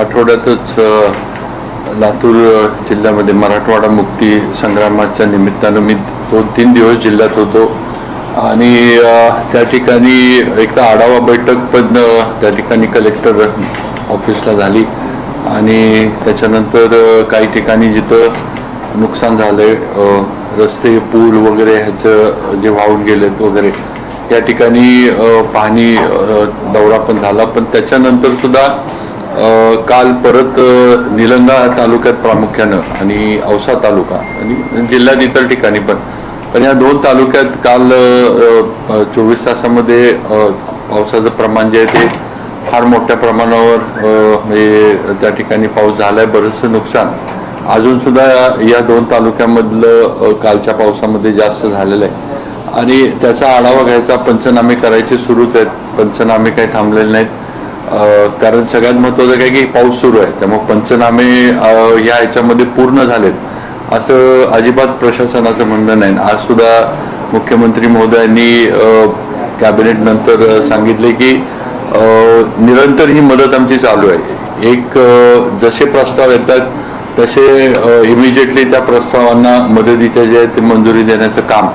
आठवड्यातच लातूर जिल्ह्यामध्ये मराठवाडा मुक्ती संग्रामाच्या निमित्तानं मी दोन तीन दिवस जिल्ह्यात होतो. आणि त्या ठिकाणी एकदा आढावा बैठक पण त्या ठिकाणी कलेक्टर ऑफिसला झाली. आणि त्याच्यानंतर काही ठिकाणी जिथं नुकसान झालं आहे रस्ते पूल वगैरे ह्याचं जे वाहून गेलेत वगैरे या ठिकाणी पाहणी दौरा पण झाला. पण त्याच्यानंतर सुद्धा काल परत निलंगा तालुक्यात प्रामुख्यानं आणि औसा तालुका आणि जिल्ह्यात इतर ठिकाणी पण. पण या दोन तालुक्यात काल चोवीस तासामध्ये पावसाचं प्रमाण जे आहे ते फार मोठ्या प्रमाणावर म्हणजे त्या ठिकाणी पाऊस झालाय बरंचसं नुकसान. अजून सुद्धा या दोन तालुक्यामधलं कालच्या पावसामध्ये जास्त झालेलं आहे. आणि त्याचा आढावा घ्यायचा पंचनामे करायचे सुरूच आहेत. पंचनामे काही थांबलेले नाहीत. कारण सगळ्यात महत्वाचं काय की पाऊस सुरू आहे. त्यामुळे पंचनामे या ह्याच्यामध्ये पूर्ण झालेत. असं अजिबात प्रशासनाचं म्हणणं नाही. आज सुद्धा मुख्यमंत्री महोदयांनी कॅबिनेट नंतर सांगितले की निरंतर ही मदत आमची चालू आहे. एक जसे प्रस्ताव येतात तसे इमिजिएटली त्या प्रस्तावांना मदतीचे जे आहे ते मंजुरी देण्याचं काम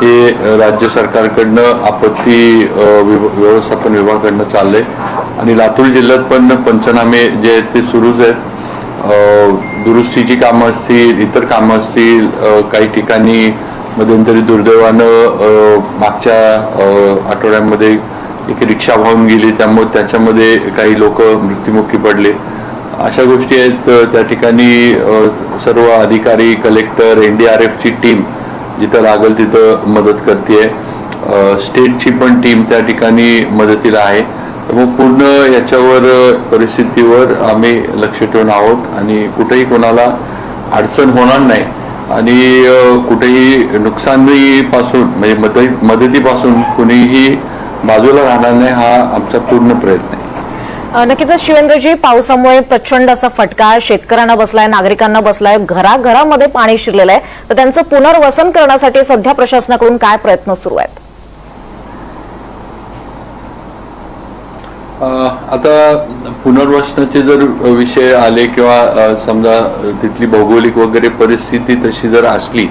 हे राज्य सरकारकडनं आपत्ती व्यवस्थापन विभागाकडनं चाललंय. आणि लातूर जिल्ह्यात पण पंचनामे जे आहेत ते सुरूच आहेत. दुरुस्तीची कामं असतील इतर कामं असतील काही ठिकाणी मध्यंतरी दुर्दैवानं मागच्या आठवड्यांमध्ये आठवड्यामध्ये एक रिक्षा वाहून गेली त्यामुळे त्याच्यामध्ये काही लोक मृत्युमुखी पडले. अशा गोष्टी आहेत त्या ठिकाणी सर्व अधिकारी कलेक्टर एन डी आर एफची टीम जिथं लागेल तिथं मदत करते स्टेटची पण टीम त्या ठिकाणी मदतीला आहे. मग पूर्ण याच्यावर परिस्थितीवर आम्ही लक्ष ठेवून आहोत आणि कुठेही कोणाला अडचण होणार नाही. आणि कुठेही नुकसानीपासून म्हणजे मदत मदतीपासून कुणीही बाजूला राहणार नाही हा आमचा पूर्ण प्रयत्न आहे. नक्कीच शिवेंद्रजी पावसामुळे प्रचंड असा फटका शेतकऱ्यांना बसलाय नागरिकांना बसलाय घराघरामध्ये पाणी शिरलेलं आहे. तर त्यांचं पुनर्वसन करण्यासाठी सध्या प्रशासनाकडून काय प्रयत्न सुरू आहेत? आता पुनर्वसनाचे जर विषय आले किंवा समजा तिथली भौगोलिक वगैरे परिस्थिती तशी जर असली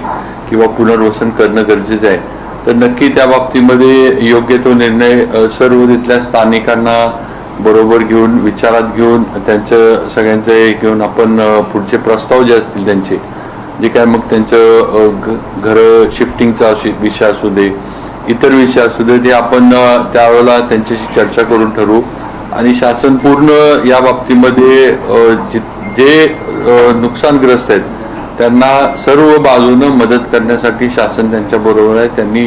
किंवा पुनर्वसन करणं गरजेचं आहे तर नक्की त्या बाबतीमध्ये योग्य तो निर्णय सर्व तिथल्या स्थानिकांना बरोबर घेऊन विचारात घेऊन त्यांचं सगळ्यांचं हे घेऊन आपण पुढचे प्रस्ताव जे असतील त्यांचे जे काय मग त्यांचं घ- घरं शिफ्टिंगचा विषय असू दे इतर विषय असू दे ते आपण त्यावेळेला त्यांच्याशी चर्चा करून ठरवू. आणि शासन पूर्ण या बाबतीमध्ये जे नुकसानग्रस्त आहेत त्यांना सर्व बाजूनं मदत करण्यासाठी शासन त्यांच्या बरोबर आहे. त्यांनी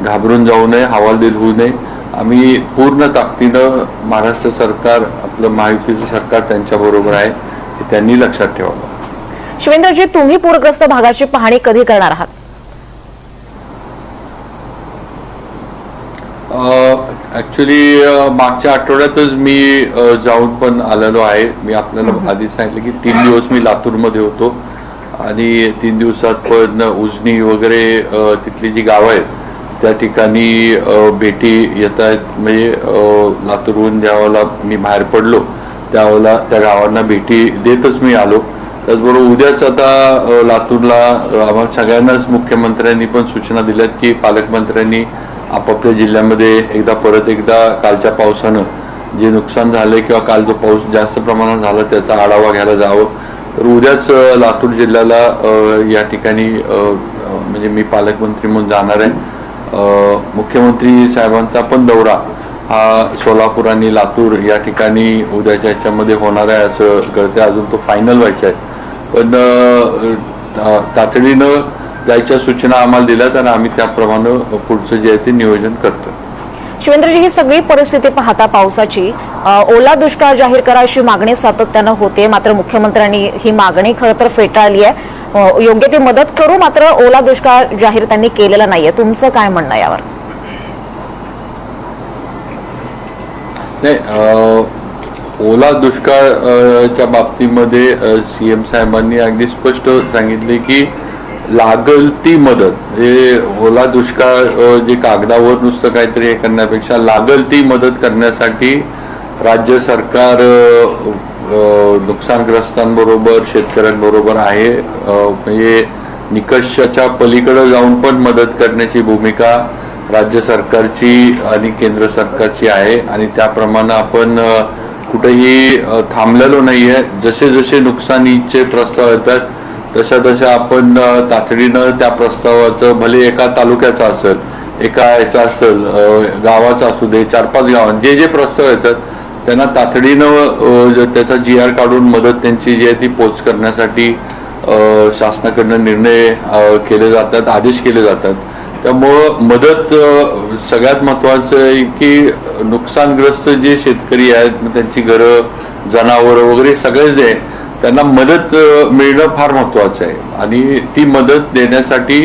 घाबरून जाऊ नये हवालदिल होऊ नये. आम्ही पूर्ण ताकदीनं महाराष्ट्र सरकार आपलं महायुतीचं सरकार त्यांच्या बरोबर आहे हे त्यांनी लक्षात ठेवावं. शिवेंद्रजी तुम्ही पूरग्रस्त भागाची पाहणी कधी करणार आहात? ऍक्च्युली मागच्या आठवड्यातच मी जाऊन पण आलेलो आहे. मी आपल्याला आधी सांगितलं की तीन दिवस मी लातूरमध्ये होतो. आणि तीन दिवसात पण उजनी वगैरे तिथली जी गावं आहेत त्या ठिकाणी भेटी येत आहेत. म्हणजे लातूरहून ज्यावेळेला मी बाहेर पडलो त्यावेळेला त्या गावांना भेटी देतच मी आलो. त्याचबरोबर उद्याच आता लातूरला आम्हाला सगळ्यांनाच मुख्यमंत्र्यांनी पण सूचना दिल्यात की पालकमंत्र्यांनी आपापल्या जिल्ह्यामध्ये एकदा परत एकदा कालच्या पावसानं जे नुकसान झालं किंवा काल जो पाऊस जास्त प्रमाणात झाला त्याचा आढावा घ्यायला जावं. तर उद्याच लातूर जिल्ह्याला या ठिकाणी म्हणजे मी पालकमंत्री म्हणून जाणार आहे. मुख्यमंत्री साहेबांचा पण दौरा हा सोलापूर आणि लातूर या ठिकाणी उद्याच्या ह्याच्यामध्ये होणार आहे असं कळतं अजून तो फायनल व्हायचा आहे. पण ता- तातडीनं जायच्या सूचना आम्हाला दिल्यात आणि आम्ही त्याप्रमाणे पुढचं जे आहे ते नियोजन करतो. शिवेंद्रजी ही सगळी परिस्थिती पाहता पावसाची ओला दुष्काळ जाहीर करा अशी मागणी सातत्यानं होते मात्र मुख्यमंत्र्यांनी ही मागणी खरं तर फेटाळली आहे. योग्य ती मदत करू मात्र ओला दुष्काळ जाहीर त्यांनी केलेला नाहीये. तुमचं काय म्हणणं यावर? नाही ओला दुष्काळ अ, च्या बाबतीमध्ये सी एम साहेबांनी अगदी स्पष्ट सांगितले की लागल ती मदत. हे ओला दुष्काळ जे कागदावर नुसतं काहीतरी हे करण्यापेक्षा लागल ती मदत करण्यासाठी राज्य सरकार नुकसानग्रस्तांबरोबर शेतकऱ्यांबरोबर आहे. म्हणजे निकषाच्या पलीकडे जाऊन पण मदत करण्याची भूमिका राज्य सरकारची आणि केंद्र सरकारची आहे आणि त्याप्रमाणे आपण कुठेही थांबलेलो थांबलेलो नाहीये. जसे जसे नुकसानीचे प्रस्ताव येतात तशा तशा आपण तातडीनं त्या प्रस्तावाचं भले एका तालुक्याचा असेल एका ह्याचा असेल गावाचा असू दे चार पाच गावां जे जे प्रस्ताव येतात त्यांना तातडीनं त्याचा जी आर काढून मदत त्यांची जी आहे ती पोच करण्यासाठी शासनाकडनं निर्णय केले जातात आदेश केले जातात. त्यामुळं मदत सगळ्यात महत्त्वाचं आहे की नुकसानग्रस्त जे शेतकरी आहेत त्यांची घरं जनावरं वगैरे सगळेच जे आहे, त्यांना मदत मिळणं फार महत्त्वाचं आहे. आणि ती मदत देण्यासाठी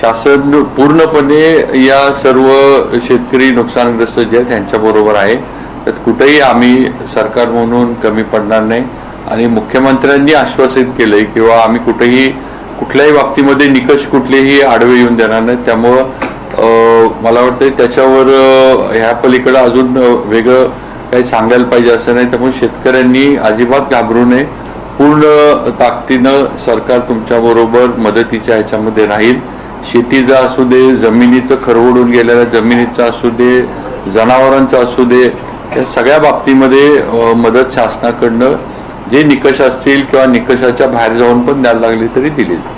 शासन पूर्णपणे या सर्व शेतकरी नुकसानग्रस्त जे आहेत त्यांच्याबरोबर आहे. त्यात कुठेही आम्ही सरकार म्हणून कमी पडणार नाही. आणि मुख्यमंत्र्यांनी आश्वासित केलंय किंवा आम्ही कुठेही कुठल्याही बाबतीमध्ये निकष कुठलेही आडवे येऊन देणार नाही. त्यामुळं मला वाटतं त्याच्यावर ह्या पलीकडं अजून वेगळं काही सांगायला पाहिजे असं नाही. त्यामुळे शेतकऱ्यांनी अजिबात घाबरू नये. पूर्ण ताकदीनं सरकार तुमच्याबरोबर मदतीच्या ह्याच्यामध्ये राहील. शेतीचं असू दे जमिनीचं खरवडून गेलेल्या जमिनीचं असू दे जनावरांचं असू दे या सगळ्या बाबतीमध्ये मदत शासनाकडनं जे निकष असतील किंवा निकषाच्या बाहेर जाऊन पण द्यायला लागली तरी दिली जाईल